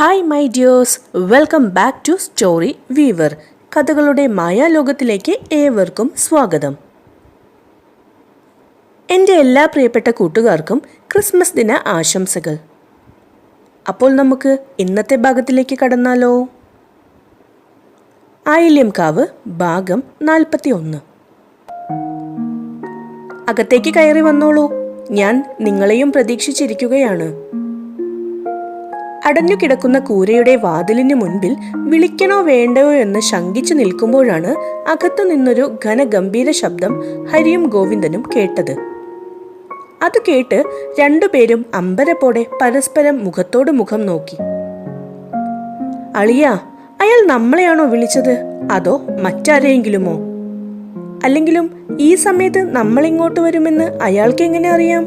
Hi my dears welcome back to story weaver കഥകളുടെ മായാലോകത്തിലേക്ക് ഏവർക്കും സ്വാഗതം. എന്റെ എല്ലാ പ്രിയപ്പെട്ട കൂട്ടുകാർക്കും ക്രിസ്മസ് ദിന ആശംസകൾ. അപ്പോൾ നമുക്ക് ഇന്നത്തെ ഭാഗത്തിലേക്ക് കടന്നാലോ? ആയില്യം കാവ് ഭാഗം നാൽപ്പത്തി ഒന്ന് അകത്തേക്ക് കയറി വന്നോളൂ. ഞാൻ നിങ്ങളെയും പ്രതീക്ഷിച്ചിരിക്കുകയാണ്. അടഞ്ഞു കിടക്കുന്ന കൂരയുടെ വാതിലിന് മുൻപിൽ വിളിക്കണോ വേണ്ടയോ എന്ന് ശങ്കിച്ചു നിൽക്കുമ്പോഴാണ് അകത്തു നിന്നൊരു ഘനഗംഭീര ശബ്ദം ഹരിയും ഗോവിന്ദനും കേട്ടത്. അത് കേട്ട് രണ്ടുപേരും അമ്പരപ്പോടെ പരസ്പരം മുഖത്തോട് മുഖം നോക്കി. അളിയ അയാൾ നമ്മളെയാണോ വിളിച്ചത്? അതോ മറ്റാരെയെങ്കിലുമോ? അല്ലെങ്കിലും ഈ സമയത്ത് നമ്മളിങ്ങോട്ട് വരുമെന്ന് അയാൾക്ക് എങ്ങനെ അറിയാം?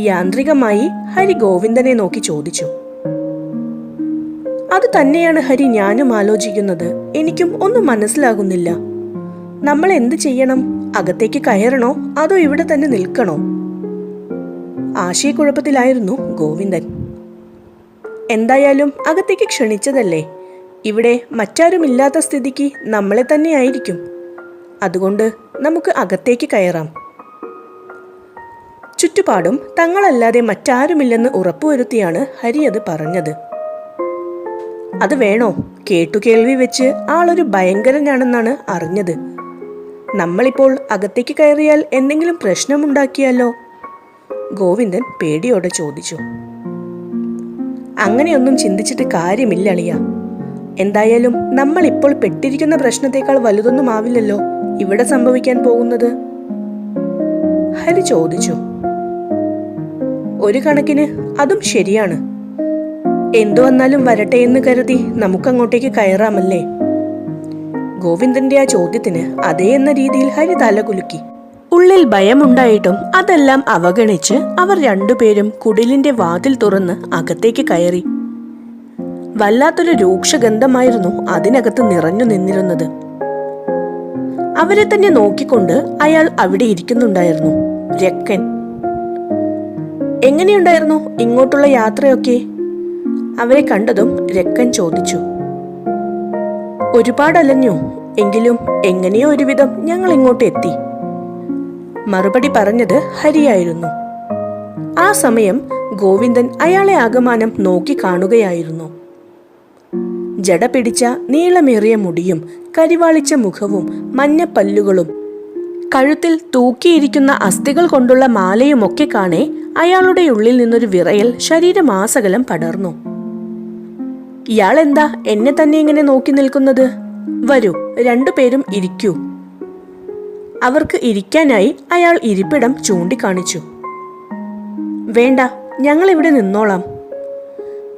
യാന്ത്രികമായി ഹരി ഗോവിന്ദനെ നോക്കി ചോദിച്ചു. അത് തന്നെയാണ് ഹരി ഞാനും ആലോചിക്കുന്നത്. എനിക്കും ഒന്നും മനസ്സിലാകുന്നില്ല. നമ്മൾ എന്ത് ചെയ്യണം? അകത്തേക്ക് കയറണോ? അതോ ഇവിടെ തന്നെ നിൽക്കണോ? ആശയക്കുഴപ്പത്തിലായിരുന്നു ഗോവിന്ദൻ. എന്തായാലും അകത്തേക്ക് ക്ഷണിച്ചതല്ലേ? ഇവിടെ മറ്റാരുമില്ലാത്ത സ്ഥിതിക്ക് നമ്മളെ തന്നെ ആയിരിക്കും. അതുകൊണ്ട് നമുക്ക് അകത്തേക്ക് കയറാം. ചുറ്റുപാടും തങ്ങളല്ലാതെ മറ്റാരുമില്ലെന്ന് ഉറപ്പുവരുത്തിയാണ് ഹരി അത് പറഞ്ഞത്. അത് വേണോ? കേട്ടു കേൾവി വെച്ച് ആളൊരു ഭയങ്കരനാണെന്നാണ് അറിഞ്ഞത്. നമ്മളിപ്പോൾ അകത്തേക്ക് കയറിയാൽ എന്തെങ്കിലും പ്രശ്നമുണ്ടാക്കിയാലോ? ഗോവിന്ദൻ പേടിയോടെ ചോദിച്ചു. അങ്ങനെയൊന്നും ചിന്തിച്ചിട്ട് കാര്യമില്ല അളിയ. എന്തായാലും നമ്മൾ ഇപ്പോൾ പെട്ടിരിക്കുന്ന പ്രശ്നത്തെക്കാൾ വലുതൊന്നും ആവില്ലല്ലോ ഇവിടെ സംഭവിക്കാൻ പോകുന്നത്? ഹരി ചോദിച്ചു. ഒരു കണക്കിന് അതും ശരിയാണ്. എന്തു വന്നാലും വരട്ടെ എന്ന് കരുതി നമുക്കങ്ങോട്ടേക്ക് കയറാമല്ലേ? ഗോവിന്ദന്റെ ആ ചോദ്യത്തിന് അതേ എന്ന രീതിയിൽ ഹരി തല കുലുക്കി. ഉള്ളിൽ ഭയമുണ്ടായിട്ടും അതെല്ലാം അവഗണിച്ച് അവർ രണ്ടുപേരും കുടിലിന്റെ വാതിൽ തുറന്ന് അകത്തേക്ക് കയറി. വല്ലാത്തൊരു രൂക്ഷഗന്ധമായിരുന്നു അതിനകത്ത് നിറഞ്ഞു നിന്നിരുന്നത്. അവരെ തന്നെ നോക്കിക്കൊണ്ട് അയാൾ അവിടെ ഇരിക്കുന്നുണ്ടായിരുന്നു രക്കൻ. എങ്ങനെയുണ്ടായിരുന്നു ഇങ്ങോട്ടുള്ള യാത്രയൊക്കെ? അവരെ കണ്ടതും രക്കൻ ചോദിച്ചു. ഒരുപാട് അലഞ്ഞു എങ്കിലും എങ്ങനെയോ ഒരുവിധം ഞങ്ങൾ ഇങ്ങോട്ട് എത്തി. മറുപടി പറഞ്ഞത് ഹരിയായിരുന്നു. ആ സമയം ഗോവിന്ദൻ അയാളെ ആകമാനം നോക്കി കാണുകയായിരുന്നു. ജട പിടിച്ച നീളമേറിയ മുടിയും കരിവാളിച്ച മുഖവും മഞ്ഞപ്പല്ലുകളും കഴുത്തിൽ തൂക്കിയിരിക്കുന്ന അസ്ഥികൾ കൊണ്ടുള്ള മാലയുമൊക്കെ കാണെ അയാളുടെ ഉള്ളിൽ നിന്നൊരു വിറയൽ ശരീരമാസകലം പടർന്നു. ഇയാൾ എന്താ എന്നെ തന്നെ ഇങ്ങനെ നോക്കി നിൽക്കുന്നത്? വരൂ രണ്ടുപേരും ഇരിക്കൂ. അവർക്ക് ഇരിക്കാനായി അയാൾ ഇരിപ്പിടം ചൂണ്ടിക്കാണിച്ചു. വേണ്ട ഞങ്ങൾ ഇവിടെ നിന്നോളാം.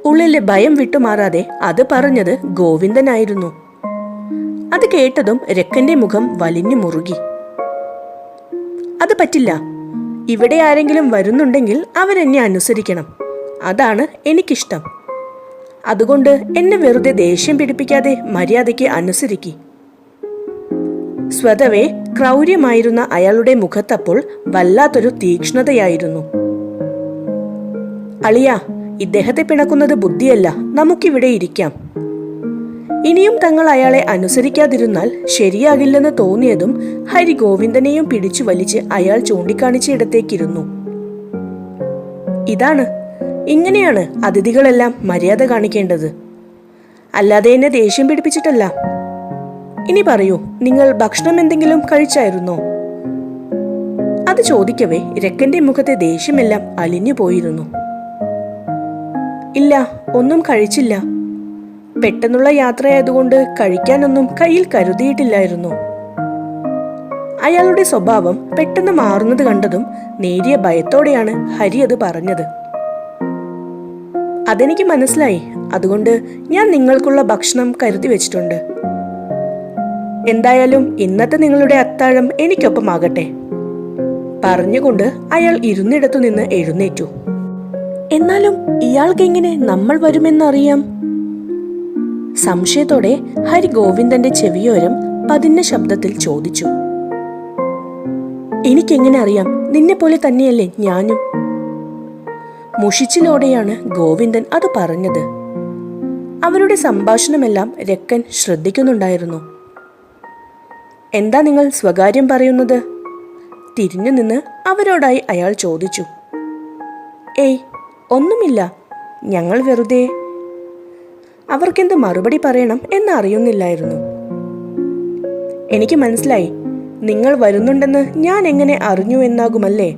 ഉള്ളിലെ ഭയം വിട്ടുമാറാതെ അത് പറഞ്ഞത് ഗോവിന്ദനായിരുന്നു. അത് കേട്ടതും രക്കന്റെ മുഖം വലിഞ്ഞു മുറുകി. അത് പറ്റില്ല. ഇവിടെ ആരെങ്കിലും വരുന്നുണ്ടെങ്കിൽ അവരെന്നെ അനുസരിക്കണം. അതാണ് എനിക്കിഷ്ടം. അതുകൊണ്ട് എന്നെ വെറുതെ ദേഷ്യം പിടിപ്പിക്കാതെ മര്യാദയ്ക്ക് അനുസരിക്കി. സ്വതവേ ക്രൗര്യമായിരുന്ന അയാളുടെ മുഖത്തപ്പോൾ വല്ലാത്തൊരു തീക്ഷ്ണതയായിരുന്നു. അളിയ ഇദ്ദേഹത്തെ പിണക്കുന്നത് ബുദ്ധിയല്ല നമുക്കിവിടെ ഇരിക്കാം. ഇനിയും തങ്ങൾ അയാളെ അനുസരിക്കാതിരുന്നാൽ ശരിയാകില്ലെന്ന് തോന്നിയതും ഹരി ഗോവിന്ദനെയും പിടിച്ചു വലിച്ച് അയാൾ ചൂണ്ടിക്കാണിച്ച ഇടത്തേക്കിരുന്നു. ഇതാണ് ഇങ്ങനെയാണ് അതിഥികളെല്ലാം മര്യാദ കാണിക്കേണ്ടത്. അല്ലാതെ എന്നെ ദേഷ്യം പിടിപ്പിച്ചിട്ടല്ല. ഇനി പറയൂ നിങ്ങൾ ഭക്ഷണം എന്തെങ്കിലും കഴിച്ചായിരുന്നോ? അത് ചോദിക്കവേ രക്കന്റെ മുഖത്തെ ദേഷ്യമെല്ലാം അലിഞ്ഞു പോയിരുന്നു. ഇല്ല ഒന്നും കഴിച്ചില്ല. പെട്ടെന്നുള്ള യാത്രയായതുകൊണ്ട് കഴിക്കാനൊന്നും കയ്യിൽ കരുതിയിട്ടില്ലായിരുന്നു. അയാളുടെ സ്വഭാവം പെട്ടെന്ന് മാറുന്നത് കണ്ടതും നേരിയ ഭയത്തോടെയാണ് ഹരി അത് പറഞ്ഞത്. അതെനിക്ക് മനസ്സിലായി. അതുകൊണ്ട് ഞാൻ നിങ്ങൾക്കുള്ള ഭക്ഷണം കരുതി വെച്ചിട്ടുണ്ട്. എന്തായാലും ഇന്നത്തെ നിങ്ങളുടെ അത്താഴം എനിക്കൊപ്പമാകട്ടെ. പറഞ്ഞുകൊണ്ട് അയാൾ ഇരുന്നിടത്തു നിന്ന് എഴുന്നേറ്റു. എന്നാലും ഇയാൾക്കെങ്ങനെ നമ്മൾ വരുമെന്നറിയാം? സംശയത്തോടെ ഹരി ഗോവിന്ദന്റെ ചെവിയോരം പതിന്ന ശബ്ദത്തിൽ ചോദിച്ചു. എനിക്കെങ്ങനെ അറിയാം? നിന്നെ പോലെ തന്നെയല്ലേ ഞാനും? മുഷിച്ചിലോടെയാണ് ഗോവിന്ദൻ അത് പറഞ്ഞത്. അവരുടെ സംഭാഷണമെല്ലാം രക്കൻ ശ്രദ്ധിക്കുന്നുണ്ടായിരുന്നു. എന്താ നിങ്ങൾ സ്വകാര്യം പറയുന്നത്? തിരിഞ്ഞു നിന്ന് അവരോടായി അയാൾ ചോദിച്ചു. ഏയ് ഒന്നുമില്ല. ഞങ്ങൾ വെറുതെ അവർക്കെന്ത് മറുപടി പറയണം എന്നറിയുന്നില്ലായിരുന്നു എനിക്ക് മനസ്സിലായി. നിങ്ങൾ വരുന്നുണ്ടെന്ന് ഞാൻ എങ്ങനെ അറിഞ്ഞു എന്നാകുമല്ലേ?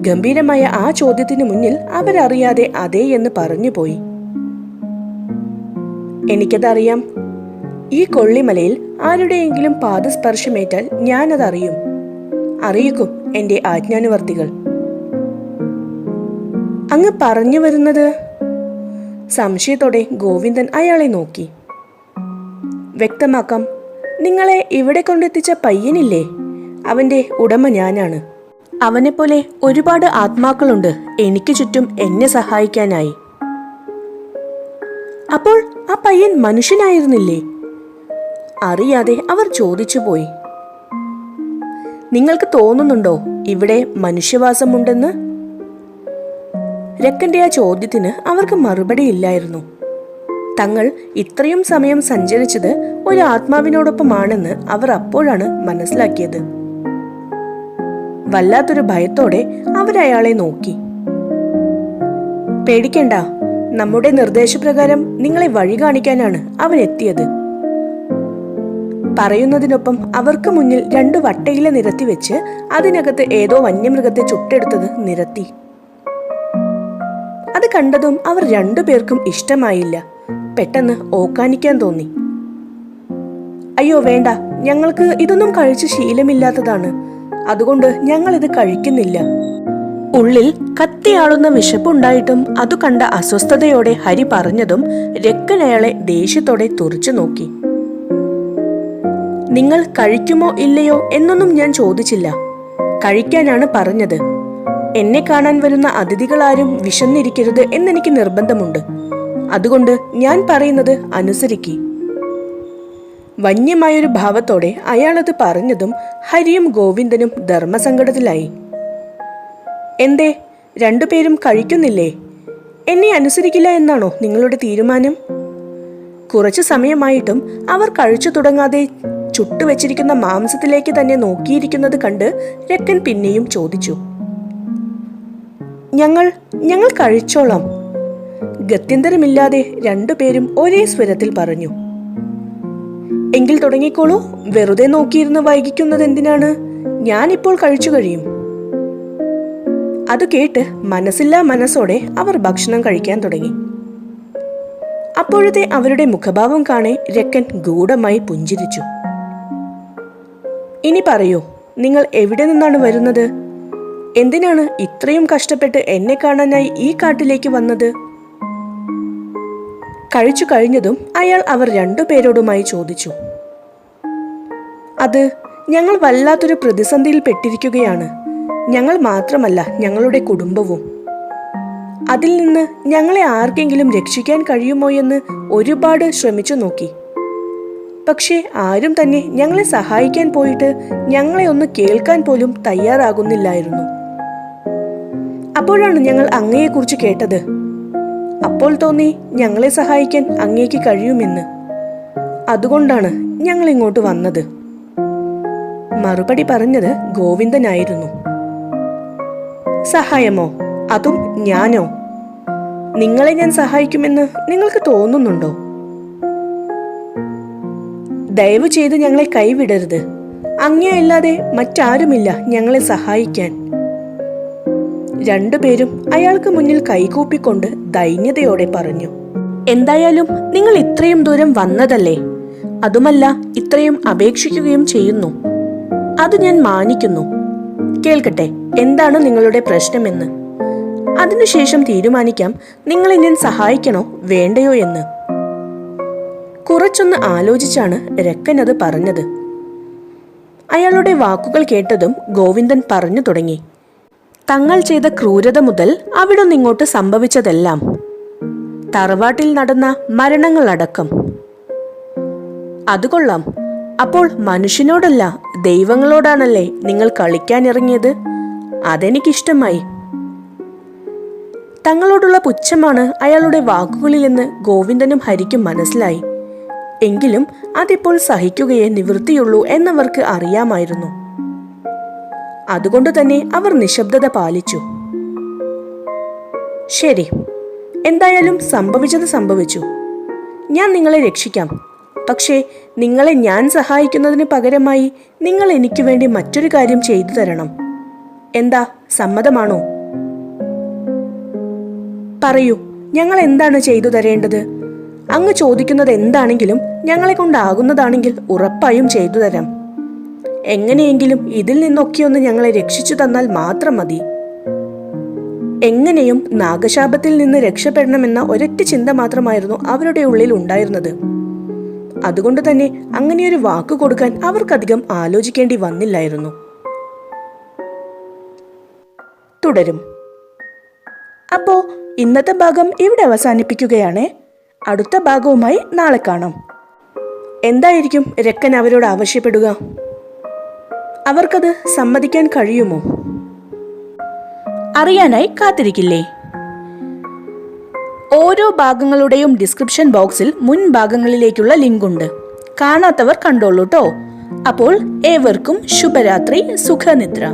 ഗംഭീരമായ ആ ചോദ്യത്തിന് മുന്നിൽ അവരറിയാതെ അതെ എന്ന് പറഞ്ഞുപോയി. എനിക്കതറിയാം. ഈ കൊള്ളിമലയിൽ ആരുടെയെങ്കിലും പാദസ്പർശമേറ്റാൽ ഞാനതറിയും. അറിയിക്കും എന്റെ ആജ്ഞാനുവർത്തികൾ. അങ്ങ് പറഞ്ഞു വരുന്നത്? സംശയത്തോടെ ഗോവിന്ദൻ അയാളെ നോക്കി. വ്യക്തമാക്കാം. നിങ്ങളെ ഇവിടെ കൊണ്ടെത്തിച്ച പയ്യനില്ലേ? അവന്റെ ഉടമ ഞാനാണ്. അവനെപ്പോലെ ഒരുപാട് ആത്മാക്കളുണ്ട്. എനിക്ക് ചുറ്റും എന്നെ സഹായിക്കാനായി. അപ്പോൾ ആ പയ്യൻ മനുഷ്യനായിരുന്നില്ലേ? അറിയാതെ അവർ ചോദിച്ചു പോയി നിങ്ങൾക്ക് തോന്നുന്നുണ്ടോ ഇവിടെ മനുഷ്യവാസമുണ്ടെന്ന്? രക്കന്റെ ആ ചോദ്യത്തിന് അവർക്ക് മറുപടി ഇല്ലായിരുന്നു. തങ്ങൾ ഇത്രയും സമയം സഞ്ചരിച്ചത് ഒരു ആത്മാവിനോടൊപ്പമാണെന്ന് അവർ അപ്പോഴാണ് മനസ്സിലാക്കിയത്. വല്ലാത്തൊരു ഭയത്തോടെ അവരയാളെ നോക്കി. പേടിക്കണ്ട നമ്മുടെ നിർദ്ദേശപ്രകാരം നിങ്ങളെ വഴി കാണിക്കാനാണ് അവൻ എത്തിയത്. പറയുന്നതിനൊപ്പം അവർക്ക് മുന്നിൽ രണ്ട് വട്ടയില നിരത്തി വെച്ച് അതിനകത്ത് ഏതോ വന്യമൃഗത്തെ ചുട്ടെടുത്തത് നിരത്തി. അത് കണ്ടതും അവർ രണ്ടുപേർക്കും ഇഷ്ടമായില്ല. പെട്ടെന്ന് ഓക്കാനിക്കാൻ തോന്നി. അയ്യോ വേണ്ട ഞങ്ങൾക്ക് ഇതൊന്നും കഴിച്ച് ശീലമില്ലാത്തതാണ്. അതുകൊണ്ട് ഞങ്ങൾ ഇത് കഴിക്കുന്നില്ല. ഉള്ളിൽ കത്തിയാളുന്ന വിശപ്പുണ്ടായിട്ടും അതു കണ്ട അസ്വസ്ഥതയോടെ ഹരി പറഞ്ഞതും രക്കനയാളെ ദേഷ്യത്തോടെ തുറച്ചു നോക്കി. നിങ്ങൾ കഴിക്കുമോ ഇല്ലയോ എന്നൊന്നും ഞാൻ ചോദിച്ചില്ല. കഴിക്കാനാണ് പറഞ്ഞത്. എന്നെ കാണാൻ വരുന്ന അതിഥികളാരും വിശന്നിരിക്കരുത് എന്നെനിക്ക് നിർബന്ധമുണ്ട്. അതുകൊണ്ട് ഞാൻ പറയുന്നത് അനുസരിക്കി. വന്യമായൊരു ഭാവത്തോടെ അയാളത് പറഞ്ഞതും ഹരിയും ഗോവിന്ദനും ധർമ്മസങ്കടത്തിലായി. എന്തേ രണ്ടുപേരും കഴിക്കുന്നില്ലേ? എന്നെ അനുസരിക്കില്ല എന്നാണോ നിങ്ങളുടെ തീരുമാനം? കുറച്ചു സമയമായിട്ടും അവർ കഴിച്ചു തുടങ്ങാതെ ചുട്ടുവെച്ചിരിക്കുന്ന മാംസത്തിലേക്ക് തന്നെ നോക്കിയിരിക്കുന്നത് കണ്ട് രക്കൻ പിന്നെയും ചോദിച്ചു. ഞങ്ങൾ ഞങ്ങൾ കഴിച്ചോളാം. ഗത്യന്തരമില്ലാതെ രണ്ടുപേരും ഒരേ സ്വരത്തിൽ പറഞ്ഞു. എങ്കിൽ തുടങ്ങിക്കോളൂ. വെറുതെ നോക്കിയിരുന്ന് വൈകിക്കുന്നത് എന്തിനാണ്? ഞാനിപ്പോൾ കഴിച്ചു കഴിയും. അത് കേട്ട് മനസ്സില്ലാ മനസ്സോടെ അവർ ഭക്ഷണം കഴിക്കാൻ തുടങ്ങി. അപ്പോഴത്തെ അവരുടെ മുഖഭാവം കാണെ രക്കൻ ഗൂഢമായി പുഞ്ചിരിച്ചു. ഇനി പറയൂ നിങ്ങൾ എവിടെ നിന്നാണ് വരുന്നത്? എന്തിനാണ് ഇത്രയും കഷ്ടപ്പെട്ട് എന്നെ കാണാനായി ഈ കാട്ടിലേക്ക് വന്നത്? കഴിച്ചു കഴിഞ്ഞതും അയാൾ അവർ രണ്ടുപേരോടുമായി ചോദിച്ചു. അത് ഞങ്ങൾ വല്ലാത്തൊരു പ്രതിസന്ധിയിൽ പെട്ടിരിക്കുകയാണ്. ഞങ്ങൾ മാത്രമല്ല ഞങ്ങളുടെ കുടുംബവും. അതിൽ നിന്ന് ഞങ്ങളെ ആർക്കെങ്കിലും രക്ഷിക്കാൻ കഴിയുമോ എന്ന് ഒരുപാട് ശ്രമിച്ചു നോക്കി. പക്ഷേ ആരും തന്നെ ഞങ്ങളെ സഹായിക്കാൻ പോയിട്ട് ഞങ്ങളെ ഒന്ന് കേൾക്കാൻ പോലും തയ്യാറാകുന്നില്ലായിരുന്നു. അപ്പോഴാണ് ഞങ്ങൾ അങ്ങയെക്കുറിച്ച് കേട്ടത്. അപ്പോൾ തോന്നി ഞങ്ങളെ സഹായിക്കാൻ അങ്ങേക്ക് കഴിയുമെന്ന്. അതുകൊണ്ടാണ് ഞങ്ങൾ ഇങ്ങോട്ട് വന്നത്. മറുപടി പറഞ്ഞത് ഗോവിന്ദനായിരുന്നു. സഹായമോ? അതും ഞാനോ? നിങ്ങളെ ഞാൻ സഹായിക്കുമെന്ന് നിങ്ങൾക്ക് തോന്നുന്നുണ്ടോ? ദയവ് ചെയ്ത് ഞങ്ങളെ കൈവിടരുത്. അങ്ങേ അല്ലാതെ മറ്റാരുമില്ല ഞങ്ങളെ സഹായിക്കാൻ. രണ്ടുപേരും അയാൾക്ക് മുന്നിൽ കൈകൂപ്പിക്കൊണ്ട് ദൈന്യതയോടെ പറഞ്ഞു എന്തായാലും നിങ്ങൾ ഇത്രയും ദൂരം വന്നതല്ലേ? അതുമല്ല ഇത്രയും അപേക്ഷിക്കുകയും ചെയ്യുന്നു. അത് ഞാൻ മാനിക്കുന്നു. കേൾക്കട്ടെ എന്താണ് നിങ്ങളുടെ പ്രശ്നമെന്ന്? അതിനുശേഷം തീരുമാനിക്കാം നിങ്ങൾ ഞാൻ സഹായിക്കണോ വേണ്ടയോ എന്ന്. കുറച്ചൊന്ന് ആലോചിച്ചാണ് രക്കൻ അത് പറഞ്ഞത്. അയാളുടെ വാക്കുകൾ കേട്ടതും ഗോവിന്ദൻ പറഞ്ഞു തുടങ്ങി തങ്ങൾ ചെയ്ത ക്രൂരത മുതൽ അവിടെ നിന്നിങ്ങോട്ട് സംഭവിച്ചതെല്ലാം. തറവാട്ടിൽ നടന്ന മരണങ്ങളടക്കം. അത് കൊള്ളാം അപ്പോൾ മനുഷ്യനോടല്ല ദൈവങ്ങളോടാണല്ലേ നിങ്ങൾ കളിക്കാനിറങ്ങിയത്? അതെനിക്കിഷ്ടമായി. തങ്ങളോടുള്ള പുച്ഛമാണ് അയാളുടെ വാക്കുകളിലെന്ന് ഗോവിന്ദനും ഹരിക്കും മനസ്സിലായി. എങ്കിലും അതിപ്പോൾ സഹിക്കുകയേ നിവൃത്തിയുള്ളൂ എന്നവർക്ക് അറിയാമായിരുന്നു. അതുകൊണ്ട് തന്നെ അവർ നിശബ്ദത പാലിച്ചു. ശരി എന്തായാലും സംഭവിച്ചത് സംഭവിച്ചു. ഞാൻ നിങ്ങളെ രക്ഷിക്കാം. പക്ഷേ നിങ്ങളെ ഞാൻ സഹായിക്കുന്നതിന് പകരമായി നിങ്ങൾ എനിക്ക് വേണ്ടി മറ്റൊരു കാര്യം ചെയ്തു തരണം. എന്താ സമ്മതമാണോ? പറയൂ ഞങ്ങൾ എന്താണ് ചെയ്തു തരേണ്ടത്? അങ്ങ് ചോദിക്കുന്നത് എന്താണെങ്കിലും ഞങ്ങളെ കൊണ്ടാകുന്നതാണെങ്കിൽ ഉറപ്പായും ചെയ്തു തരാം. എങ്ങനെയെങ്കിലും ഇതിൽ നിന്നൊക്കെയൊന്ന് ഞങ്ങളെ രക്ഷിച്ചു തന്നാൽ മാത്രം മതി. എങ്ങനെയും നാഗശാപത്തിൽ നിന്ന് രക്ഷപ്പെടണമെന്ന ഒരൊറ്റ ചിന്ത മാത്രമായിരുന്നു അവരുടെ ഉള്ളിൽ ഉണ്ടായിരുന്നത്. അതുകൊണ്ട് തന്നെ അങ്ങനെയൊരു വാക്ക് കൊടുക്കാൻ അവർക്കധികം ആലോചിക്കേണ്ടി വന്നില്ലായിരുന്നു. തുടരും. അപ്പോ ഇന്നത്തെ ഭാഗം ഇവിടെ അവസാനിപ്പിക്കുകയാണ്. അടുത്ത ഭാഗവുമായി നാളെ കാണാം. എന്തായിരിക്കും രക്കൻ അവരോട് ആവശ്യപ്പെടുക? അവർക്കത് സമ്മതിക്കാൻ കഴിയുമോ? അറിയാനായി കാത്തിരിക്കില്ലേ? ഓരോ ഭാഗങ്ങളുടെയും ഡിസ്ക്രിപ്ഷൻ ബോക്സിൽ മുൻ ഭാഗങ്ങളിലേക്കുള്ള ലിങ്കുണ്ട്. കാണാത്തവർ കണ്ടോളൂ ട്ടോ അപ്പോൾ ഏവർക്കും ശുഭരാത്രി സുഖനിദ്ര.